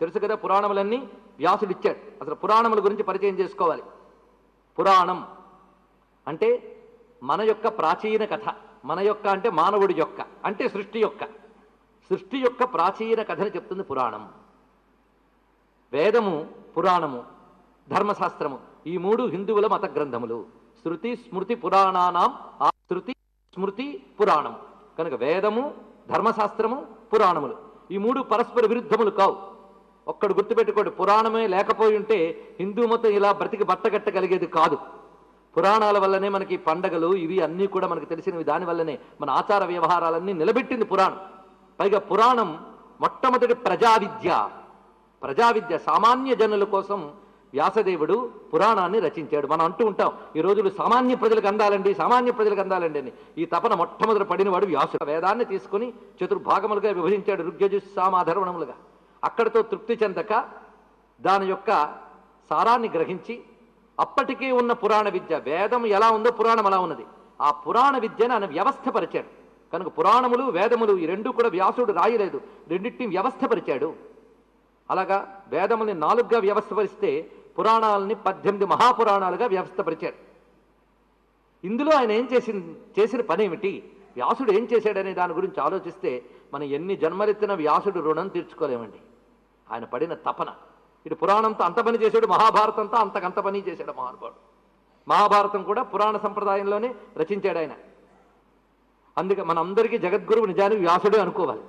తెలుసు కదా పురాణములన్నీ వ్యాసుడు ఇచ్చాడు. అసలు పురాణముల గురించి పరిచయం చేసుకోవాలి. పురాణం అంటే మన యొక్క ప్రాచీన కథ. మన యొక్క అంటే మానవుడి యొక్క అంటే సృష్టి యొక్క. సృష్టి యొక్క ప్రాచీన కథని చెప్తుంది పురాణం. వేదము పురాణము ధర్మశాస్త్రము ఈ మూడు హిందువుల మత గ్రంథములు శృతి స్మృతి పురాణానాం ఆ శృతి స్మృతి పురాణం. కనుక వేదము ధర్మశాస్త్రము పురాణములు. ఈ మూడు పరస్పర విరుద్ధములు కావు. ఒక్కడు గుర్తుపెట్టుకోండి పురాణమే లేకపోయి ఉంటే హిందూ మతం ఇలా బ్రతికి బట్టగట్టగలిగేది కాదు. పురాణాల వల్లనే మనకి పండగలు ఇవి అన్నీ కూడా మనకు తెలిసినవి. దానివల్లనే మన ఆచార వ్యవహారాలన్నీ నిలబెట్టింది పురాణం. పైగా పురాణం మొట్టమొదటి ప్రజావిద్య. ప్రజావిద్య సామాన్య జనుల కోసం వ్యాసదేవుడు పురాణాన్ని రచించాడు. మనం అంటూ ఉంటాం ఈ రోజులు సామాన్య ప్రజలకు అందాలండి సామాన్య ప్రజలకు అందాలండి అని. ఈ తపన మొట్టమొదటి పడినవాడు వ్యాసుడు. వేదాన్ని తీసుకుని చతుర్భాగములుగా విభజించాడు ఋగ్యజు సామాధర్వణములుగా అక్కడితో తృప్తి చెందక దాని యొక్క సారాన్ని గ్రహించి అప్పటికే ఉన్న పురాణ విద్య వేదం ఎలా ఉందో పురాణం అలా ఉన్నది. ఆ పురాణ విద్యను ఆయన వ్యవస్థపరిచాడు. కనుక పురాణములు వేదములు ఈ రెండు కూడా వ్యాసుడు రాయలేదు. రెండింటిని వ్యవస్థపరిచాడు. అలాగా వేదముల్ని నాలుగుగా వ్యవస్థపరిస్తే పురాణాలని పద్దెనిమిది మహాపురాణాలుగా వ్యవస్థపరిచాడు. ఇందులో ఆయన ఏం చేసి చేసిన పని ఏమిటి వ్యాసుడు ఏం చేశాడనే దాని గురించి ఆలోచిస్తే మనం ఎన్ని జన్మలెత్తిన వ్యాసుడు రుణం తీర్చుకోలేమండి. ఆయన పడిన తపన. ఇటు పురాణంతో అంత పని చేశాడు మహాభారతంతో అంతకంత పని చేశాడు మహానుభావుడు. మహాభారతం కూడా పురాణ సంప్రదాయంలోనే రచించాడు ఆయన. అందుకే మనందరికీ జగద్గురువు నిజానికి వ్యాసుడే అనుకోవాలి.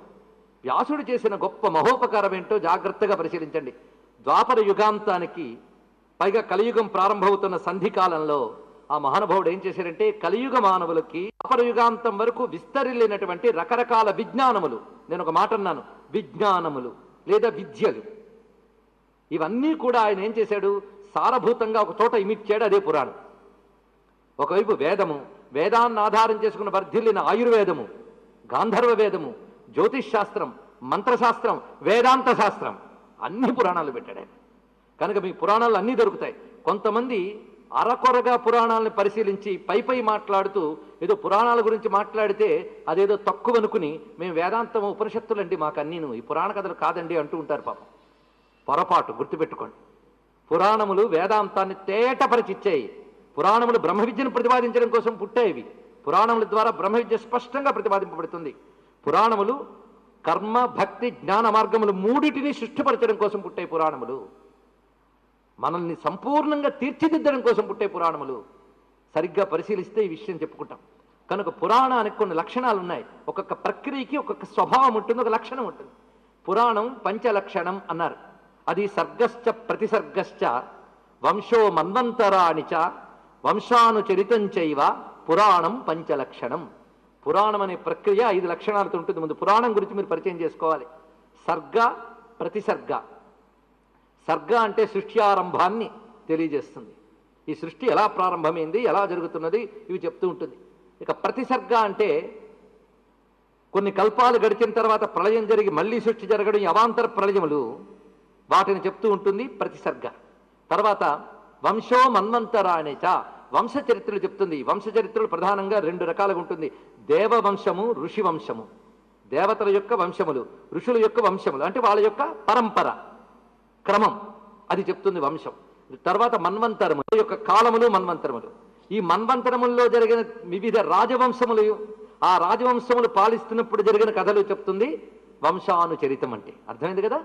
వ్యాసుడు చేసిన గొప్ప మహోపకారం ఏంటో జాగ్రత్తగా పరిశీలించండి. ద్వాపర యుగాంతానికి పైగా కలియుగం ప్రారంభమవుతున్న సంధి కాలంలో ఆ మహానుభావుడు ఏం చేశారంటే కలియుగ మానవులకి ద్వాపర యుగాంతం వరకు విస్తరిల్లినటువంటి రకరకాల విజ్ఞానములు. నేను ఒక మాట అన్నాను విజ్ఞానములు. లేదా విద్యలు. ఇవన్నీ కూడా ఆయన ఏం చేశాడు? సారభూతంగా ఒక చోట ఇమిచ్చాడు అదే పురాణం. ఒకవైపు వేదము వేదాన్ని ఆధారం చేసుకున్న వర్ధిల్లిన ఆయుర్వేదము గాంధర్వ వేదము జ్యోతిష్ శాస్త్రం మంత్రశాస్త్రం వేదాంత శాస్త్రం అన్ని పురాణాలు పెట్టాడు ఆయన. కనుక మీ పురాణాలు అన్నీ దొరుకుతాయి. కొంతమంది అరకొరగా పురాణాలను పరిశీలించి పై పై మాట్లాడుతూ ఏదో పురాణాల గురించి మాట్లాడితే అదేదో తక్కువ అనుకుని మేము వేదాంతం ఉపనిషత్తులండి మాకు అన్ని ఈ పురాణ కథలు కాదండి అంటూ ఉంటారు పాపం. పొరపాటు గుర్తుపెట్టుకోండి. పురాణములు వేదాంతాన్ని తేటపరిచిచ్చాయి. పురాణములు బ్రహ్మ విద్యను ప్రతిపాదించడం కోసం పుట్టాయి పురాణముల ద్వారా బ్రహ్మ విద్య స్పష్టంగా ప్రతిపాదింపబడుతుంది. పురాణములు కర్మ భక్తి జ్ఞాన మార్గములు మూడిటిని సృష్టిపరచడం కోసం పుట్టాయి పురాణములు. మనల్ని సంపూర్ణంగా తీర్చిదిద్దడం కోసం పుట్టే పురాణములు సరిగ్గా పరిశీలిస్తే ఈ విషయం చెప్పుకుంటాం. కనుక పురాణానికి కొన్ని లక్షణాలు ఉన్నాయి. ఒక్కొక్క ప్రక్రియకి ఒక్కొక్క స్వభావం ఉంటుంది ఒక లక్షణం ఉంటుంది. పురాణం పంచలక్షణం అన్నారు. అది సర్గశ్చ ప్రతిసర్గశ్చ వంశో మన్వంతరాణి చ వంశానుచరితం చైవ పురాణం పంచలక్షణం. పురాణం అనే ప్రక్రియ ఐదు లక్షణాలతో ఉంటుంది. ముందు పురాణం గురించి మీరు పరిచయం చేసుకోవాలి. సర్గ ప్రతిసర్గ. సర్గ అంటే సృష్టి ఆరంభాన్ని తెలియజేస్తుంది. ఈ సృష్టి ఎలా ప్రారంభమైంది ఎలా జరుగుతున్నది ఇవి చెప్తూ ఉంటుంది. ఇక ప్రతిసర్గ అంటే కొన్ని కల్పాలు గడిచిన తర్వాత ప్రళయం జరిగి మళ్ళీ సృష్టి జరగడం ఈ అవాంతర ప్రళయములు వాటిని చెప్తూ ఉంటుంది ప్రతిసర్గ తర్వాత వంశో మన్వంతరాణిచ చ వంశ చరిత్రలు చెప్తుంది. వంశ చరిత్రలు ప్రధానంగా రెండు రకాలుగా ఉంటుంది. దేవ వంశము ఋషి వంశము దేవతల యొక్క వంశములు ఋషుల యొక్క వంశములు అంటే వాళ్ళ యొక్క పరంపర. క్రమం. అది చెప్తుంది వంశం. తర్వాత మన్వంతరము యొక్క కాలములు మన్వంతరములు. ఈ మన్వంతరముల్లో జరిగిన వివిధ రాజవంశములు ఆ రాజవంశములు పాలిస్తున్నప్పుడు జరిగిన కథలు చెప్తుంది వంశానుచరితం అంటే. అర్థమైంది కదా?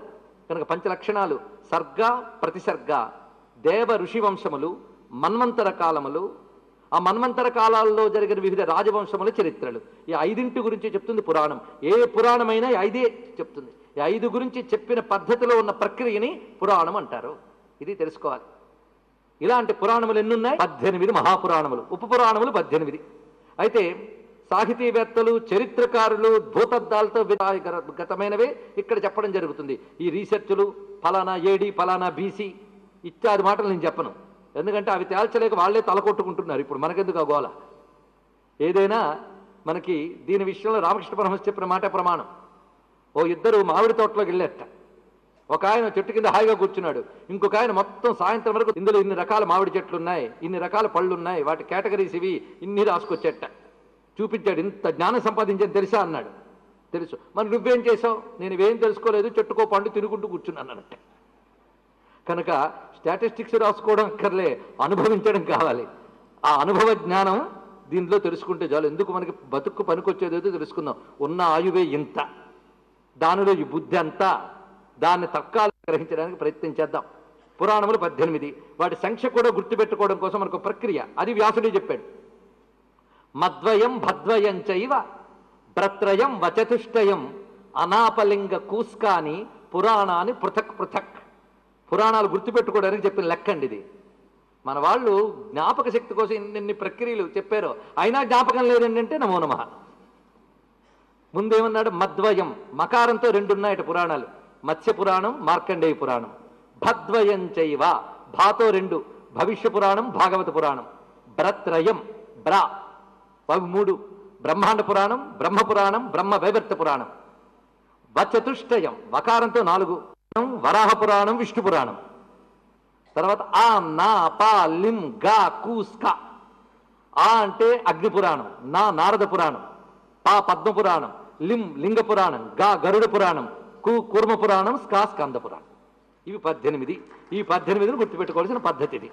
కనుక పంచలక్షణాలు సర్గ ప్రతిసర్గ దేవ ఋషి వంశములు మన్వంతర కాలములు ఆ మన్వంతర కాలాల్లో జరిగిన వివిధ రాజవంశముల చరిత్రలు. ఈ ఐదింటి గురించి చెప్తుంది పురాణం. ఏ పురాణమైనా ఐదే చెప్తుంది. ఈ ఐదు గురించి చెప్పిన పద్ధతిలో ఉన్న ప్రక్రియని పురాణం అంటారు. ఇది తెలుసుకోవాలి. ఇలాంటి పురాణములు ఎన్నున్నాయి? పద్దెనిమిది మహాపురాణములు. ఉప పురాణములు పద్దెనిమిది. అయితే సాహితీవేత్తలు చరిత్రకారులు భూతద్దాలతో గతమైనవే ఇక్కడ చెప్పడం జరుగుతుంది. ఈ రీసెర్చ్లు ఫలానా ఏడి ఫలానా బీసీ ఇత్యాది మాటలు నేను చెప్పను. ఎందుకంటే అవి తేల్చలేక వాళ్ళే తలకొట్టుకుంటున్నారు ఇప్పుడు మనకెందుకు ఆ గోల? ఏదైనా మనకి దీని విషయంలో రామకృష్ణ పరమహంస చెప్పిన మాట ప్రమాణం. ఓ ఇద్దరు మామిడి తోటలోకి వెళ్ళేట. ఒక ఆయన చెట్టు కింద హాయిగా కూర్చున్నాడు. ఇంకొక ఆయన మొత్తం సాయంత్రం వరకు ఇందులో ఇన్ని రకాల మామిడి చెట్లు ఉన్నాయి ఇన్ని రకాల పళ్ళు ఉన్నాయి వాటి కేటగిరీస్ ఇవి ఇన్ని రాసుకొచ్చేట. చూపించాడు ఇంత జ్ఞానం సంపాదించని తెలుసా? అన్నాడు. తెలుసు. మరి నువ్వేం చేసావు నేను ఇవేం తెలుసుకోలేదు చెట్టుకో పండు తినుకుంటూ కూర్చున్నాను అన్నట్టే. కనుక స్టాటిస్టిక్స్ రాసుకోవడం అక్కర్లే అనుభవించడం కావాలి. ఆ అనుభవ జ్ఞానం దీంట్లో తెలుసుకుంటే చాలు. ఎందుకు మనకి బతుకు పనికొచ్చేదేదో తెలుసుకుందాం. ఉన్న ఆయువే ఇంత. దానిలో ఈ బుద్ధి అంతా. దాన్ని తక్కాలు గ్రహించడానికి ప్రయత్నం చేద్దాం. పురాణములు పద్దెనిమిది. వాటి సంఖ్య కూడా గుర్తుపెట్టుకోవడం కోసం మనకు ప్రక్రియ. అది వ్యాసుడే చెప్పాడు. మద్వయం భద్వయం చైవ భ్రత్రయం వచతుష్టయం అనాపలింగ కూస్కాని పురాణాన్ని పృథక్ పృథక్ పురాణాలు గుర్తుపెట్టుకోవడానికి చెప్పిన లెక్కండి ఇది. మన వాళ్ళు జ్ఞాపక శక్తి కోసం ఇన్ని ప్రక్రియలు చెప్పారో అయినా జ్ఞాపకం లేదంటే నమో నమ. ముందేమన్నాడు? మద్వయం. మకారంతో రెండున్నాయట పురాణాలు. మత్స్య పురాణం మార్కండేయ పురాణం. భద్వయం చైవ. భాతో రెండు. భవిష్య పురాణం భాగవత పురాణం. భ్రత్రయం బ్రా. అవి మూడు. బ్రహ్మాండ పురాణం బ్రహ్మ పురాణం బ్రహ్మ వైవర్త పురాణం. వచతుష్టయం. వకారంతో నాలుగు. వరాహ పురాణం విష్ణు పురాణం. తర్వాత ఆ నా పా లిం గా కూస్క ఆ అంటే అగ్ని పురాణం నా నారద పురాణం పా పద్మ పురాణం లిం లింగ పురాణం గా గరుడ పురాణం కు కుర్మ పురాణం స్కా స్కంద పురాణం. ఇవి పద్దెనిమిది. ఈ పద్దెనిమిదిని గుర్తుపెట్టుకోవాల్సిన పద్ధతి ఇది.